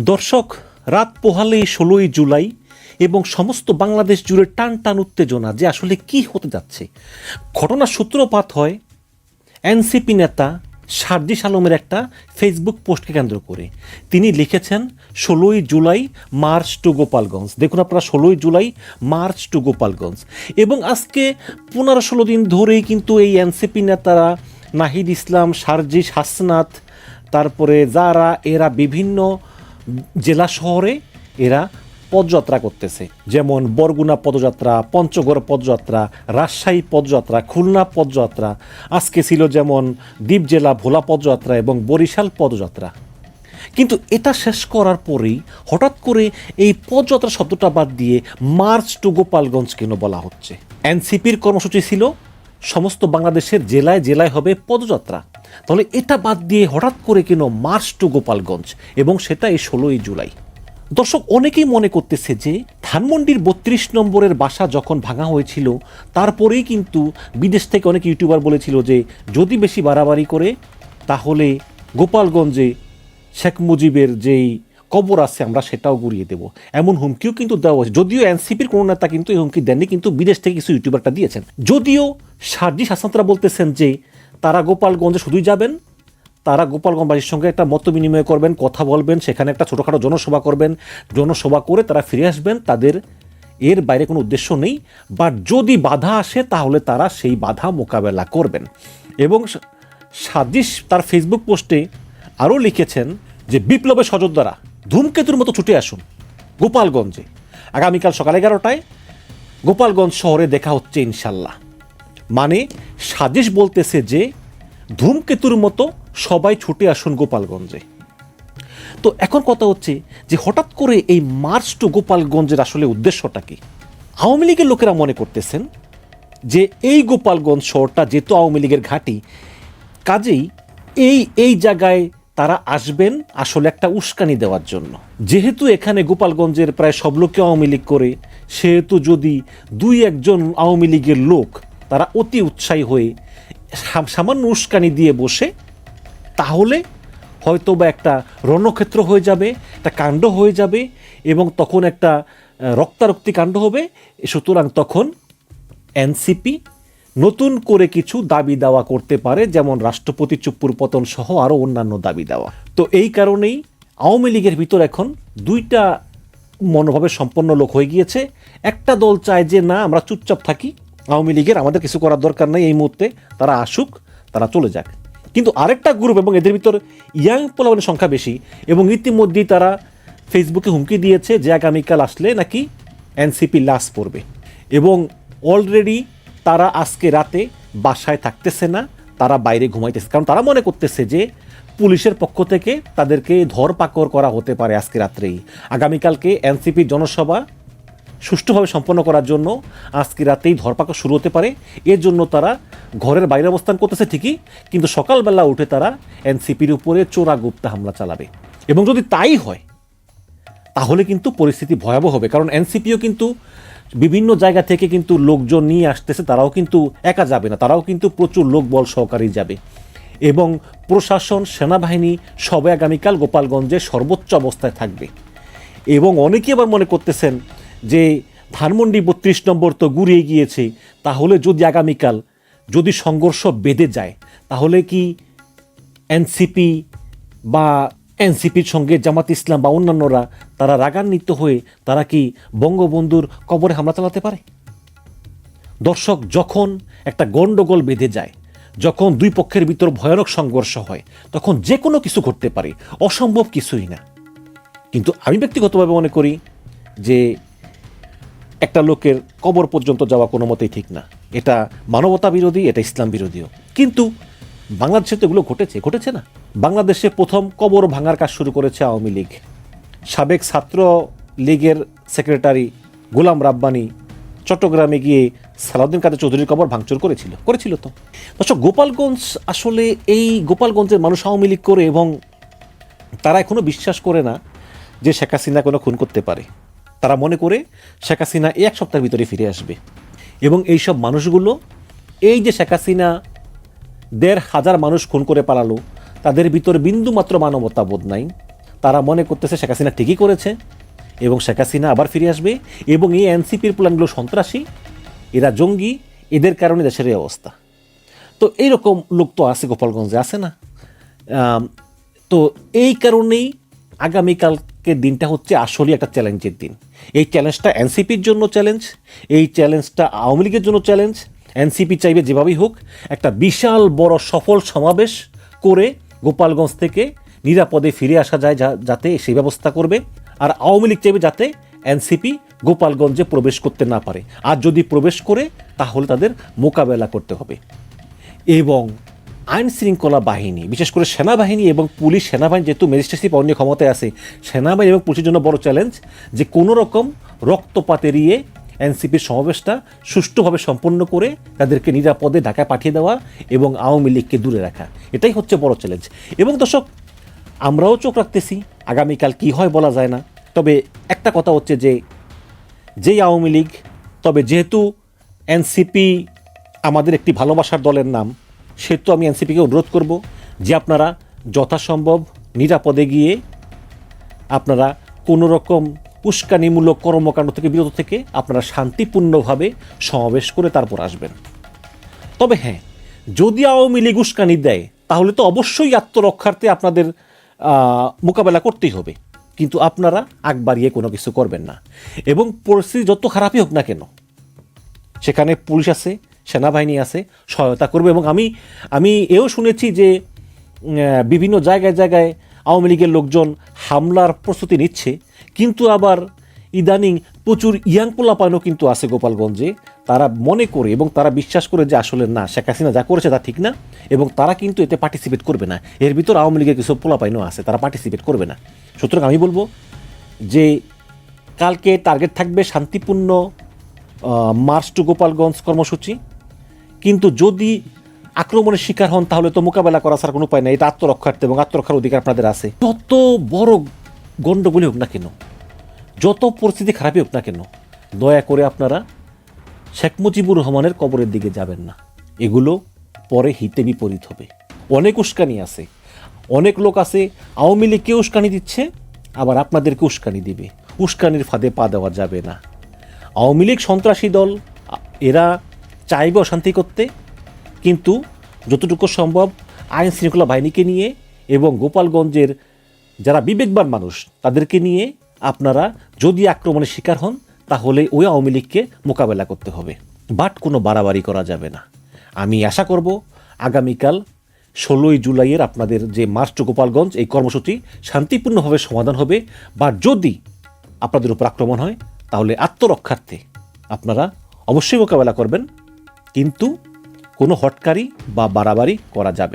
দর্শক, রাত পোহালেই ষোলোই জুলাই এবং সমস্ত বাংলাদেশ জুড়ে টান টান উত্তেজনা যে আসলে কি হতে যাচ্ছে। ঘটনার সূত্রপাত হয় এনসিপি নেতা সার্জিস আলমের একটা ফেসবুক পোস্টকে কেন্দ্র করে। তিনি লিখেছেন, ষোলোই জুলাই, মার্চ টু গোপালগঞ্জ। দেখুন আপনারা, ষোলোই জুলাই, মার্চ টু গোপালগঞ্জ। এবং আজকে পনেরো ষোলো দিন ধরেই কিন্তু এই এনসিপি নেতারা নাহিদ ইসলাম, সার্জিস হাসনাত, তারপরে যারা, এরা বিভিন্ন জেলা শহরে এরা পদযাত্রা করতেছে। যেমন বরগুনা পদযাত্রা, পঞ্চগড় পদযাত্রা, রাজশাহী পদযাত্রা, খুলনা পদযাত্রা, আজকে ছিল যেমন দ্বীপ জেলা, ভোলা পদযাত্রা এবং বরিশাল পদযাত্রা। কিন্তু এটা শেষ করার পরেই হঠাৎ করে এই পদযাত্রা শব্দটা বাদ দিয়ে মার্চ টু গোপালগঞ্জ কেন বলা হচ্ছে? এনসিপির কর্মসূচি ছিল সমস্ত বাংলাদেশের জেলায় জেলায় হবে পদযাত্রা। তাহলে এটা বাদ দিয়ে হঠাৎ করে কেন মার্চ টু গোপালগঞ্জ এবং সেটা এই ষোলোই জুলাই? দর্শক, অনেকেই মনে করতেছে যে ধানমন্ডির বত্রিশ নম্বরের বাসা যখন ভাঙা হয়েছিল, তারপরেই কিন্তু বিদেশ থেকে অনেক ইউটিউবার বলেছিল যে যদি বেশি বাড়াবাড়ি করে, তাহলে গোপালগঞ্জে শেখ মুজিবের যেই কবর আছে, আমরা সেটাও গুড়িয়ে দেব। এমন হুমকিও কিন্তু দেওয়া হয়েছে। যদিও এনসিপির কোনো নেতা কিন্তু এই হুমকি দেননি, কিন্তু বিদেশ থেকে কিছু ইউটিউবারটা দিয়েছেন। যদিও সার্জি শাসনতরা বলতেছেন যে, তারা গোপালগঞ্জে শুধুই যাবেন, তারা গোপালগঞ্জবাসীর সঙ্গে একটা মত বিনিময় করবেন, কথা বলবেন, সেখানে একটা ছোটোখাটো জনসভা করবেন। জনসভা করে তারা ফিরে আসবেন, তাদের এর বাইরে কোনো উদ্দেশ্য নেই, বা যদি বাধা আসে তাহলে তারা সেই বাধা মোকাবেলা করবেন। এবং সাজিস তার ফেসবুক পোস্টে আরও লিখেছেন যে বিপ্লবের সযোদ্ধারা ধূমকেতুর মতো ছুটে আসুন গোপালগঞ্জে। আগামীকাল সকাল এগারোটায় গোপালগঞ্জ শহরে দেখা হচ্ছে ইনশাল্লাহ। মানে সাজেশ বলতেছে যে, ধূমকেতুর মতো সবাই ছুটে আসুন গোপালগঞ্জে। তো এখন কথা হচ্ছে যে, হঠাৎ করে এই মার্চ টু গোপালগঞ্জের আসলে উদ্দেশ্যটা কি? আওয়ামী লীগের লোকেরা মনে করতেছেন যে, এই গোপালগঞ্জ শহরটা যেহেতু আওয়ামী লীগের ঘাঁটি, কাজেই এই এই জায়গায় তারা আসবেন আসলে একটা উস্কানি দেওয়ার জন্য। যেহেতু এখানে গোপালগঞ্জের প্রায় সব লোকে আওয়ামী লীগ করে, সেহেতু যদি দুই একজন আওয়ামী লীগের লোক তারা অতি উৎসাহী হয়ে সামান্য উস্কানি দিয়ে বসে, তাহলে হয়তো বা একটা রণক্ষেত্র হয়ে যাবে, একটা কাণ্ড হয়ে যাবে এবং তখন একটা রক্তারক্তি কাণ্ড হবে। সুতরাং তখন এনসিপি নতুন করে কিছু দাবি দাওয়া করতে পারে, যেমন রাষ্ট্রপতি চুপ্পুর পতন সহ আরও অন্যান্য দাবি দেওয়া। তো এই কারণেই আওয়ামী লীগের ভিতর এখন দুইটা মনোভাবে সম্পন্ন লোক হয়ে গিয়েছে। একটা দল চায় যে, না, আমরা চুপচাপ থাকি। আওয়ামী লীগের আমাদের কিছু করার দরকার নেই এই মুহূর্তে, তারা আসুক, তারা চলে যাক। কিন্তু আরেকটা গ্রুপ এবং এদের ভিতর ইয়াং পোলাবের সংখ্যা বেশি এবং ইতিমধ্যেই তারা ফেসবুকে হুমকি দিয়েছে যে আগামীকাল আসলে নাকি এনসিপি লাশ পড়বে। এবং অলরেডি তারা আজকে রাতে বাসায় থাকতেছে না, তারা বাইরে ঘুমাইতেছে। কারণ তারা মনে করতেছে যে পুলিশের পক্ষ থেকে তাদেরকে ধরপাকড় করা হতে পারে আজকে রাত্রেই। আগামীকালকে এনসিপির জনসভা সুষ্ঠুভাবে সম্পন্ন করার জন্য আজকে রাতেই ধরপাকড় শুরু হতে পারে। এর জন্য তারা ঘরের বাইরে অবস্থান করতেছে ঠিকই, কিন্তু সকালবেলা উঠে তারা এনসিপির উপরে চোরা গুপ্তা হামলা চালাবে। এবং যদি তাই হয়, তাহলে কিন্তু পরিস্থিতি ভয়াবহ হবে। কারণ এনসিপিও কিন্তু বিভিন্ন জায়গা থেকে কিন্তু লোকজন নিয়ে আসতেছে, তারাও কিন্তু একা যাবে না, তারাও কিন্তু প্রচুর লোক বল সহকারী যাবে। এবং প্রশাসন, সেনাবাহিনী সবাই আগামীকাল গোপালগঞ্জে সর্বোচ্চ অবস্থায় থাকবে। এবং অনেকেই আবার মনে করতেছেন যে ধানমন্ডি বত্রিশ নম্বর তো গুড়িয়ে গিয়েছে, তাহলে যদি আগামীকাল যদি সংঘর্ষ বেঁধে যায়, তাহলে কি এনসিপি বা এনসিপির সঙ্গে জামাত ইসলাম বা অন্যান্যরা তারা রাগান্বিত হয়ে তারা কি বঙ্গবন্ধুর কবরে হামলা চালাতে পারে? দর্শক, যখন একটা গণ্ডগোল বেঁধে যায়, যখন দুই পক্ষের ভিতর ভয়ানক সংঘর্ষ হয়, তখন যে কোনো কিছু ঘটতে পারে, অসম্ভব কিছুই না। কিন্তু আমি ব্যক্তিগতভাবে মনে করি যে একটা লোকের কবর পর্যন্ত যাওয়া কোনো মতেই ঠিক না। এটা মানবতা বিরোধী, এটা ইসলাম বিরোধীও। কিন্তু বাংলাদেশে তো এগুলো ঘটেছে ঘটেছে না? বাংলাদেশে প্রথম কবর ভাঙার কাজ শুরু করেছে আওয়ামী লীগ। সাবেক ছাত্র লীগের সেক্রেটারি গোলাম রাব্বানি চট্টগ্রামে গিয়ে সালাউদ্দিন কাদের চৌধুরীর কবর ভাঙচুর করেছিল। করেছিল তো। দর্শক, গোপালগঞ্জ আসলে এই গোপালগঞ্জের মানুষ আওয়ামী লীগ করে এবং তারা এখনও বিশ্বাস করে না যে শেখ হাসিনা কোনো খুন করতে পারে। তারা মনে করে শেখ হাসিনা এক সপ্তাহের ভিতরে ফিরে আসবে। এবং এই সব মানুষগুলো, এই যে শেখ হাসিনা দেড় হাজার মানুষ খুন করে পালালো, তাদের ভিতরে বিন্দুমাত্র মানবতা বোধ নাই। তারা মনে করতেছে শেখ হাসিনা ঠিকই করেছে এবং শেখ হাসিনা আবার ফিরে আসবে এবং এই এনসিপির প্ল্যানগুলো সন্ত্রাসী, এরা জঙ্গি, এদের কারণে দেশের এই অবস্থা। তো এইরকম লোক তো আছে, গোপালগঞ্জে আছে না। তো এই কারণেই আগামীকালকের দিনটা হচ্ছে আসলে একটা চ্যালেঞ্জের দিন। এই চ্যালেঞ্জটা এনসিপির জন্য চ্যালেঞ্জ, এই চ্যালেঞ্জটা আওয়ামী লীগের জন্য চ্যালেঞ্জ। এনসিপি চাইবে যেভাবেই হোক, একটা বিশাল বড় সফল সমাবেশ করে গোপালগঞ্জ থেকে নিরাপদে ফিরে আসা যায় যাতে সেই ব্যবস্থা করবে। আর আওয়ামী লীগ চাইবে যাতে এনসিপি গোপালগঞ্জে প্রবেশ করতে না পারে। আর যদি প্রবেশ করে, তাহলে তাদের মোকাবেলা করতে হবে। এবং আইন শৃঙ্খলা বাহিনী, বিশেষ করে সেনাবাহিনী এবং পুলিশ সেনাবাহিনী যেহেতু ম্যাজিস্ট্রেসি অন্য ক্ষমতায় আছে, সেনাবাহিনী এবং পুলিশের জন্য বড় চ্যালেঞ্জ যে কোনো রকম রক্তপাত এড়িয়ে এনসিপির সমাবেশটা সুষ্ঠুভাবে সম্পন্ন করে তাদেরকে নিরাপদে ঢাকায় পাঠিয়ে দেওয়া এবং আওয়ামী লীগকে দূরে রাখা। এটাই হচ্ছে বড় চ্যালেঞ্জ এবং দর্শক, আমরাও চোখ রাখতেছি, আগামীকাল কি হয় বলা যায় না। তবে একটা কথা হচ্ছে যে, যেই আওয়ামী লীগ, তবে যেহেতু এনসিপি আমাদের একটি ভালোবাসার দলের নাম সেহেতু আমি এনসিপিকে অনুরোধ করব যে আপনারা যথাসম্ভব নিরাপদে গিয়ে আপনারা কোনো রকম উস্কানিমূলক কর্মকাণ্ড থেকে বিরত থেকে আপনারা শান্তিপূর্ণভাবে সমাবেশ করে তারপর আসবেন। তবে হ্যাঁ যদি আওয়ামী লীগ উস্কানি দেয়, তাহলে তো অবশ্যই আত্মরক্ষার্থে আপনাদের মোকাবেলা করতেই হবে। কিন্তু আপনারা আগ বাড়িয়ে কোনো কিছু করবেন না। এবং পরিস্থিতি যত খারাপই হোক না কেন, সেখানে পুলিশ আছে সেনাবাহিনী আছে, সহায়তা করবে এবং আমি আমি এও শুনেছি যে বিভিন্ন জায়গায় জায়গায় আওয়ামী লীগের লোকজন হামলার প্রস্তুতি নিচ্ছে, কিন্তু আবার ইদানিং প্রচুর ইয়াং পোলাপানও কিন্তু আছে গোপালগঞ্জে, তারা মনে করে এবং তারা বিশ্বাস করে যে আসলে না, শেখ হাসিনা যা করেছে তা ঠিক না এবং তারা কিন্তু এতে পার্টিসিপেট করবে না। এর ভিতর আওয়ামী লীগের কিছু পোলাপাইনও আছে, তারা পার্টিসিপেট করবে না। সুতরাং আমি বলব যে, কালকে টার্গেট থাকবে শান্তিপূর্ণ মার্চ টু গোপালগঞ্জ কর্মসূচি। কিন্তু যদি আক্রমণের শিকার হন, তাহলে তো মোকাবেলা করা ছাড়া কোনো উপায় নেই। এটা আত্মরক্ষার্থে এবং আত্মরক্ষার অধিকার আপনাদের আছে। যত বড় গণ্ডগোলই হোক না কেন, যত পরিস্থিতি খারাপই হোক না কেন, দয়া করে আপনারা শেখ মুজিবুর রহমানের কবরের দিকে যাবেন না। এগুলো পরে হিতে বিপরীত হবে। অনেক উস্কানি আছে। অনেক লোক আছে, আওয়ামী লীগকে উস্কানি দিচ্ছে, আবার আপনাদেরকে উস্কানি দিবে। উস্কানির ফাঁদে পা দেওয়া যাবে না। আওয়ামী লীগ সন্ত্রাসী দল, এরা চাইবে অশান্তি করতে। কিন্তু যতটুকু সম্ভব আইন শৃঙ্খলা বাহিনীকে নিয়ে এবং গোপালগঞ্জের যারা বিবেকবান মানুষ, তাদেরকে নিয়ে আপনারা যদি আক্রমণের শিকার হন, তাহলে ওই আওয়ামী লীগকে মোকাবেলা করতে হবে। বাট কোনো বাড়াবাড়ি করা যাবে না। আমি আশা করব আগামীকাল ষোলোই জুলাইয়ের আপনাদের যে মার্চ টু গোপালগঞ্জ, এই কর্মসূচি শান্তিপূর্ণভাবে সমাধান হবে। বা যদি আপনাদের উপর আক্রমণ হয়, তাহলে আত্মরক্ষার্থে আপনারা অবশ্যই মোকাবেলা করবেন। কিন্তু কোনো হটকারি বা বাড়াবাড়ি করা যাবে না।